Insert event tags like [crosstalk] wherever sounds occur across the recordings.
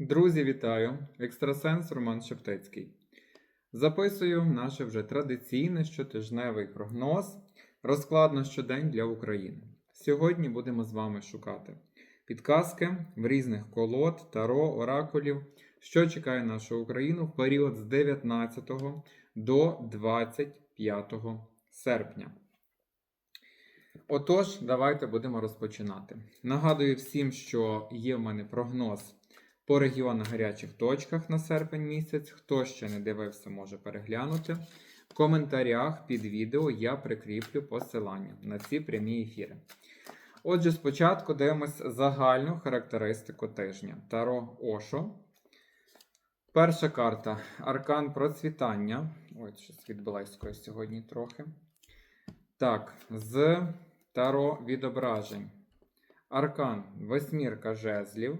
Друзі, вітаю! Екстрасенс Роман Шептицький. Записую наше вже традиційне щотижневий прогноз, розклад на щодень для України. Сьогодні будемо з вами шукати підказки в різних колод, таро, оракулів, що чекає нашу Україну в період з 19 до 25 серпня. Отож, давайте будемо розпочинати. Нагадую всім, що є в мене прогноз по регіонах гарячих точках на серпень місяць. Хто ще не дивився, може переглянути. В коментарях під відео я прикріплю посилання на ці прямі ефіри. Отже, спочатку дивимось загальну характеристику тижня. Таро Ошо. Перша карта Аркан процвітання. Ой, щось відблискує сьогодні трохи. Так, з Таро відображень. Аркан восьмірка жезлів.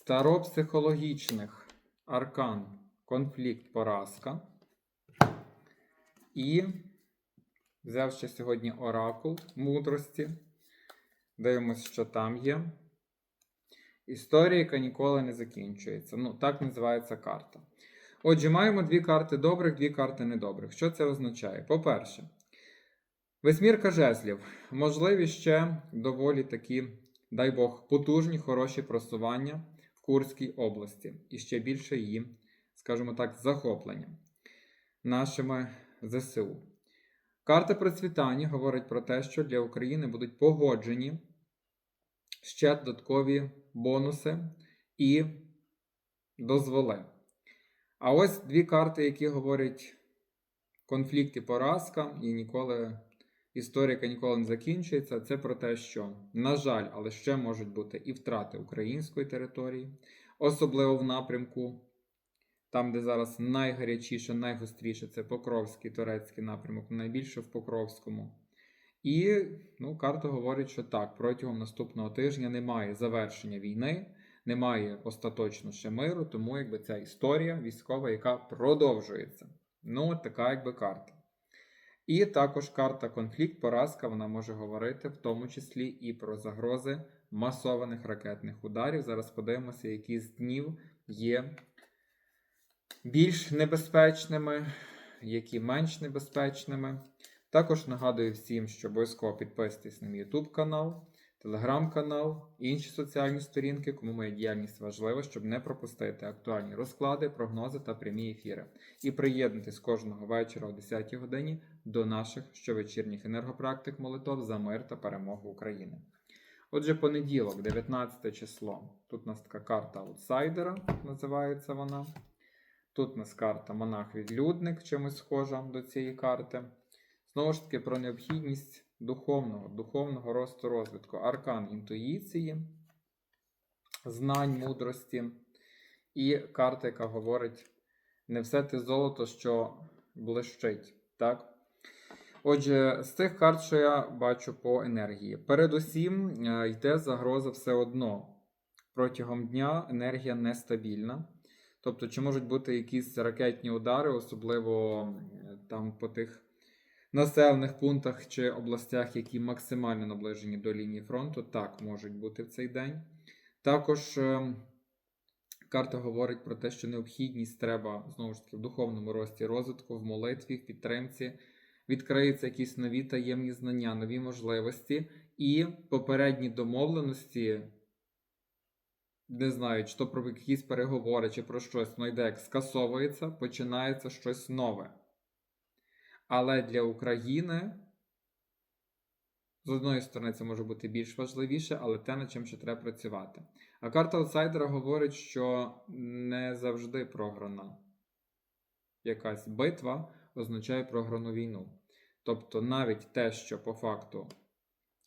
Старопсихологічних аркан конфлікт поразка. І взяв ще сьогодні оракул мудрості. Дивимось, що там є. Історія, яка ніколи не закінчується. Ну, так називається карта. Отже, маємо дві карти добрих, дві карти недобрих. Що це означає? По-перше, восьмірка жезлів. Можливі ще доволі такі, дай Бог, потужні, хороші просування Курській області. І ще більше її, скажімо так, захоплення нашими ЗСУ. Карта процвітання говорить про те, що для України будуть погоджені ще додаткові бонуси і дозволи. А ось дві карти, які говорять конфлікт і поразка, і ніколи історика ніколи не закінчується. Це про те, що, на жаль, але ще можуть бути і втрати української території, особливо в напрямку, там, де зараз найгарячіше, найгостріше це Покровський турецький напрямок, найбільше в Покровському. І ну, карта говорить, що так, протягом наступного тижня немає завершення війни немає остаточно ще миру, тому якби ця історія військова, яка продовжується. Ну, така якби карта. І також карта конфлікт, поразка, вона може говорити в тому числі і про загрози масованих ракетних ударів. Зараз подивимося, які з днів є більш небезпечними, які менш небезпечними. Також нагадую всім, що обов'язково підписуйтесь на мій YouTube канал телеграм-канал, інші соціальні сторінки, кому моя діяльність важлива, щоб не пропустити актуальні розклади, прогнози та прямі ефіри. І приєднуйтесь кожного вечора о 10 годині до наших щовечірніх енергопрактик молитов за мир та перемогу України. Отже, понеділок, 19 число. Тут у нас така карта аутсайдера, називається вона. Тут у нас карта монах-відлюдник, чимось схожа до цієї карти. Знову ж таки, про необхідність духовного, духовного росту розвитку, аркан інтуїції, знань, мудрості і карта, яка говорить: не все те золото, що блищить. Так? Отже, з цих карт, що я бачу по енергії. Передусім е, йде загроза все одно. Протягом дня енергія нестабільна. Тобто, чи можуть бути якісь ракетні удари, особливо там по тих населених пунктах чи областях, які максимально наближені до лінії фронту, так можуть бути в цей день. Також е, карта говорить про те, що необхідність треба знову ж таки в духовному рості розвитку, в молитві, в підтримці. Відкриються якісь нові таємні знання, нові можливості і попередні домовленості, не знаю, чи то про якісь переговори, чи про щось, ну йде як скасовується, починається щось нове. Але для України, з одної сторони, це може бути більш важливіше, але те, над чим ще треба працювати. А карта аутсайдера говорить, що не завжди програна якась битва означає програну війну. Тобто навіть те, що по факту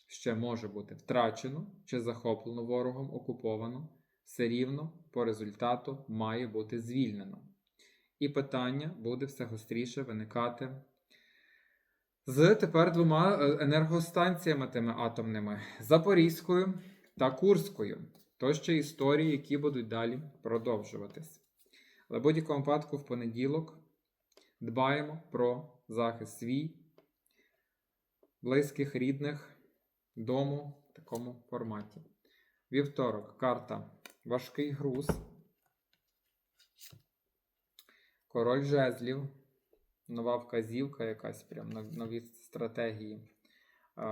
ще може бути втрачено чи захоплено ворогом, окуповано, все рівно по результату має бути звільнено. І питання буде все гостріше виникати з тепер двома е, енергостанціями тими атомними Запорізькою та Курською. То ще історії, які будуть далі продовжуватись. Але в будь-якому випадку в понеділок дбаємо про захист свій, близьких, рідних, дому в такому форматі. Вівторок, карта Важкий груз. Король жезлів. Нова вказівка, якась прям нові стратегії.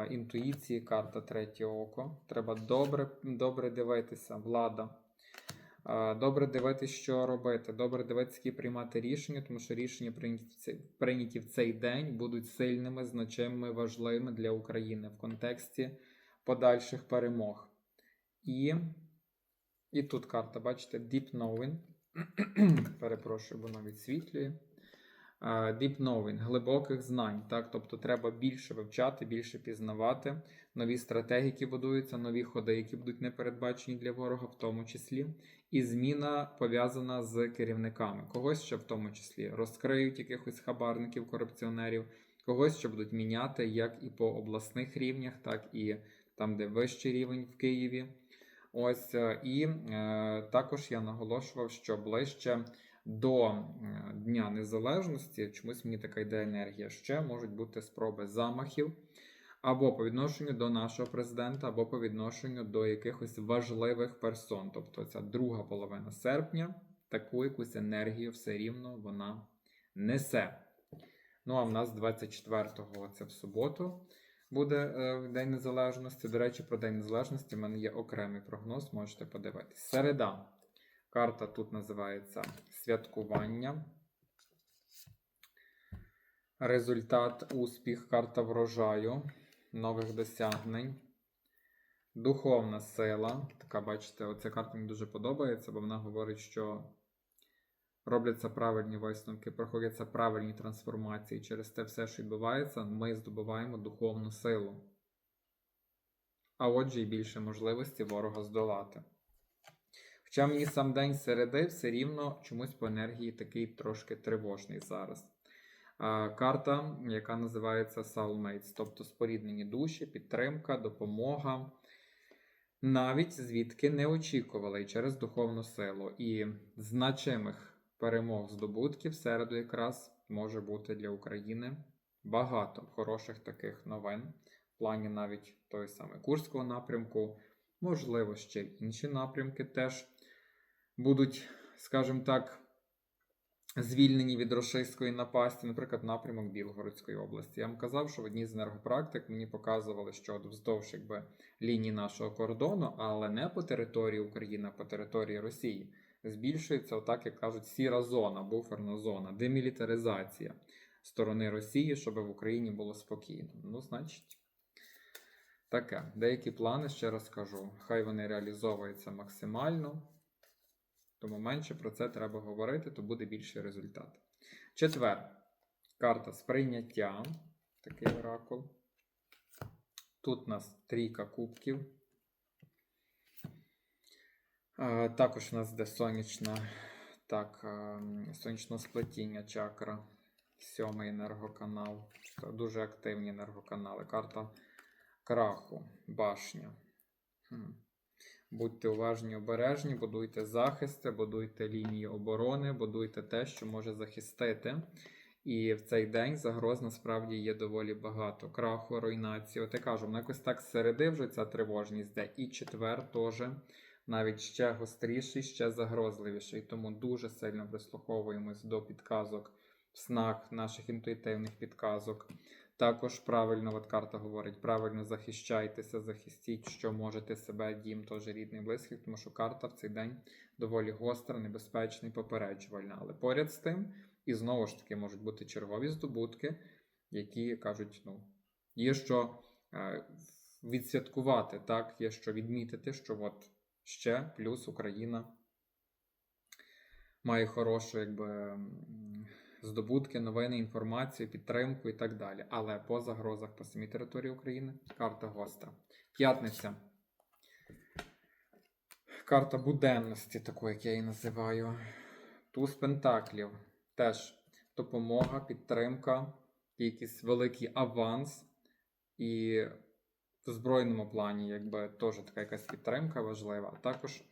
Інтуїції, карта третє око. Треба добре, добре дивитися, влада. Добре дивитися, що робити. Добре дивитися, які приймати рішення, тому що рішення прийняті в цей, день будуть сильними, значимими, важливими для України в контексті подальших перемог. І, і тут карта, бачите, Deep Knowing. [clears throat] Перепрошую, воно відсвітлює. Deep Knowing, глибоких знань. Так? Тобто треба більше вивчати, більше пізнавати. Нові стратегії, які будуються, нові ходи, які будуть непередбачені для ворога, в тому числі. І зміна пов'язана з керівниками. Когось ще в тому числі розкриють якихось хабарників, корупціонерів, когось ще будуть міняти як і по обласних рівнях, так і там, де вищий рівень в Києві. Ось е, і е, також я наголошував, що ближче до е, Дня Незалежності, чомусь мені така йде енергія, ще можуть бути спроби замахів або по відношенню до нашого президента, або по відношенню до якихось важливих персон. Тобто ця друга половина серпня таку якусь енергію все рівно вона несе. Ну а в нас 24-го, це в суботу, буде е, День Незалежності. До речі, про День Незалежності в мене є окремий прогноз, можете подивитись. Середа. Карта тут називається Святкування. Результат, успіх, карта врожаю, нових досягнень. Духовна сила. Така, бачите, оця карта мені дуже подобається, бо вона говорить, що робляться правильні висновки, проходяться правильні трансформації. Через те все, що відбувається, ми здобуваємо духовну силу. А отже, і більше можливості ворога здолати. Хоча мені сам день середи все рівно чомусь по енергії такий трошки тривожний зараз. Карта, яка називається Soulmates, тобто споріднені душі, підтримка, допомога. Навіть звідки не очікували через духовну силу. І значимих перемог здобутків середу якраз може бути для України багато хороших таких новин. В плані навіть той самий Курського напрямку, можливо, ще інші напрямки теж будуть, скажімо так, звільнені від рашистської напасті, наприклад, напрямок Білгородської області. Я вам казав, що в одній з енергопрактик мені показували, що вздовж якби, лінії нашого кордону, але не по території України, а по території Росії. Збільшується, отак, як кажуть, сіра зона, буферна зона, демілітаризація сторони Росії, щоб в Україні було спокійно. Ну, значить, таке. Деякі плани, ще раз кажу, хай вони реалізовуються максимально. Тому менше про це треба говорити, то буде більший результат. Четвер. Карта сприйняття. Такий оракул. Тут у нас трійка кубків. Е, Також у нас де сонячна, так, е, сонячне сплетіння чакра. Сьомий енергоканал. Це Дуже активні енергоканали. Карта краху, башня. Будьте уважні, обережні, будуйте захисти, будуйте лінії оборони, будуйте те, що може захистити. І в цей день загроз насправді є доволі багато. Краху, руйнації. От я кажу, вона якось так середи вже ця тривожність, де і четвер теж навіть ще гостріший, ще загрозливіший. Тому дуже сильно прислуховуємось до підказок в снах, наших інтуїтивних підказок. Також правильно, от карта говорить, правильно захищайтеся, захистіть, що можете себе, дім, теж рідний, близький, тому що карта в цей день доволі гостра, небезпечна і попереджувальна. Але поряд з тим, і знову ж таки можуть бути чергові здобутки, які кажуть, ну, є що е, відсвяткувати, так, є що відмітити, що от ще плюс Україна має хорошу, якби. Здобутки, новини, інформацію, підтримку і так далі. Але по загрозах по самій території України карта гостра. П'ятниця. Карта буденності, таку, як я її називаю. Туз Пентаклів. Теж допомога, підтримка, якийсь великий аванс. І в збройному плані, якби теж така якась підтримка важлива. А також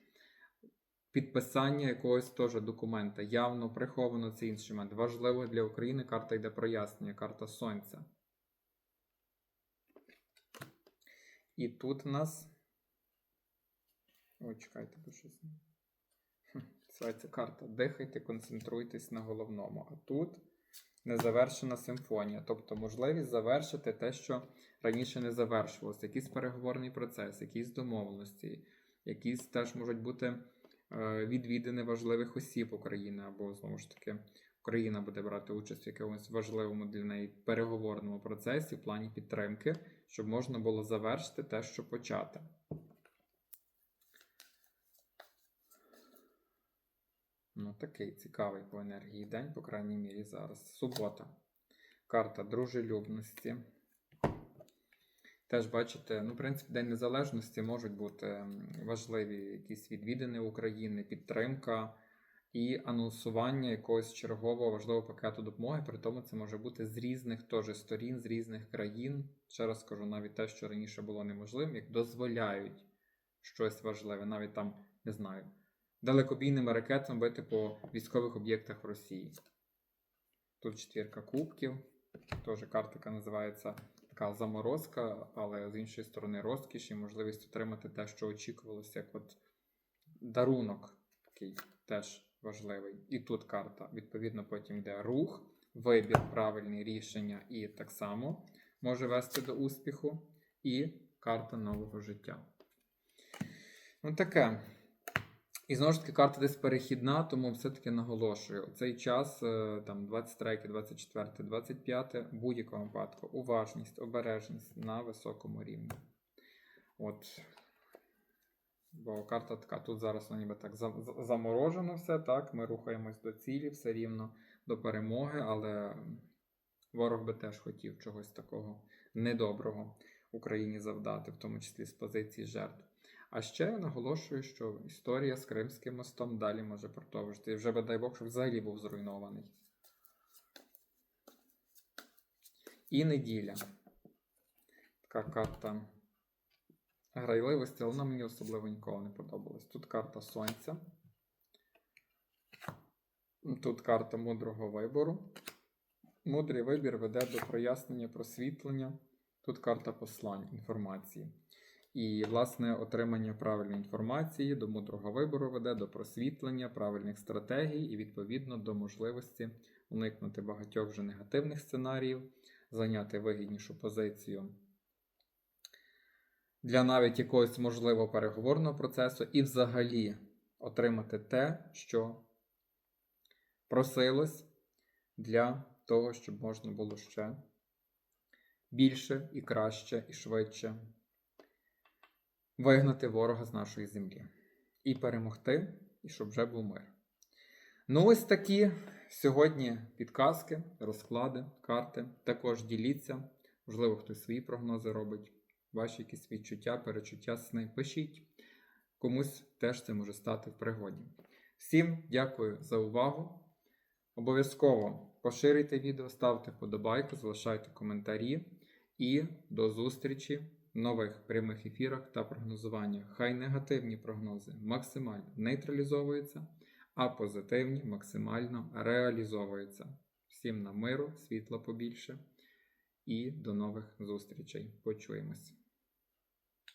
підписання якогось теж документа. Явно приховано цей інструмент. Важливо для України карта йде прояснення, карта Сонця. І тут у нас Ой, чекайте, бо щось. Називається карта. Дихайте, концентруйтесь на головному. А тут незавершена симфонія. Тобто можливість завершити те, що раніше не завершувалося. Якийсь переговорний процес, якісь домовленості, якісь теж можуть бути відвідини важливих осіб України, або знову ж таки Україна буде брати участь в якомусь важливому для неї переговорному процесі в плані підтримки, щоб можна було завершити те, що почати. Ну, такий цікавий по енергії день, по крайній мірі, зараз. Субота. Карта дружелюбності. Теж бачите, ну, в принципі, День Незалежності можуть бути важливі якісь відвідини України, підтримка і анонсування якогось чергового важливого пакету допомоги. При тому це може бути з різних теж сторін, з різних країн. Ще раз скажу, навіть те, що раніше було неможливим, як дозволяють щось важливе, навіть там, не знаю, далекобійними ракетами бити по військових об'єктах в Росії. Тут четвірка кубків. Теж картика називається така заморозка, але з іншої сторони розкіш і можливість отримати те, що очікувалося, як от дарунок такий теж важливий. І тут карта. Відповідно, потім йде рух, вибір, правильні рішення, і так само може вести до успіху. І карта нового життя. Ну, таке. І знову ж таки, карта десь перехідна, тому все-таки наголошую: цей час, е, там 23, 24, 25, в будь-якому випадку, уважність, обережність на високому рівні. От. Бо карта така, тут зараз воно ніби так за- за- заморожено все, так, ми рухаємось до цілі, все рівно до перемоги, але ворог би теж хотів чогось такого недоброго Україні завдати, в тому числі з позиції жертв. А ще я наголошую, що історія з Кримським мостом далі може продовжити. І вже би дай Бог, щоб взагалі був зруйнований. І неділя. Така карта грайливості, але вона мені особливо ніколи не подобалась. Тут карта Сонця. Тут карта мудрого вибору. Мудрий вибір веде до прояснення, просвітлення. Тут карта послань інформації. І, власне, отримання правильної інформації до мудрого вибору веде до просвітлення правильних стратегій і, відповідно, до можливості уникнути багатьох вже негативних сценаріїв, зайняти вигіднішу позицію для навіть якогось можливого переговорного процесу, і взагалі отримати те, що просилось для того, щоб можна було ще більше і краще і швидше вигнати ворога з нашої землі і перемогти, і щоб вже був мир. Ну, ось такі сьогодні підказки, розклади, карти. Також діліться. Можливо, хтось свої прогнози робить, ваші якісь відчуття, перечуття сни. Пишіть. Комусь теж це може стати в пригоді. Всім дякую за увагу. Обов'язково поширюйте відео, ставте вподобайку, залишайте коментарі і до зустрічі нових прямих ефірах та прогнозуваннях. Хай негативні прогнози максимально нейтралізовуються, а позитивні максимально реалізовуються. Всім на миру, світла побільше і до нових зустрічей. Почуємось!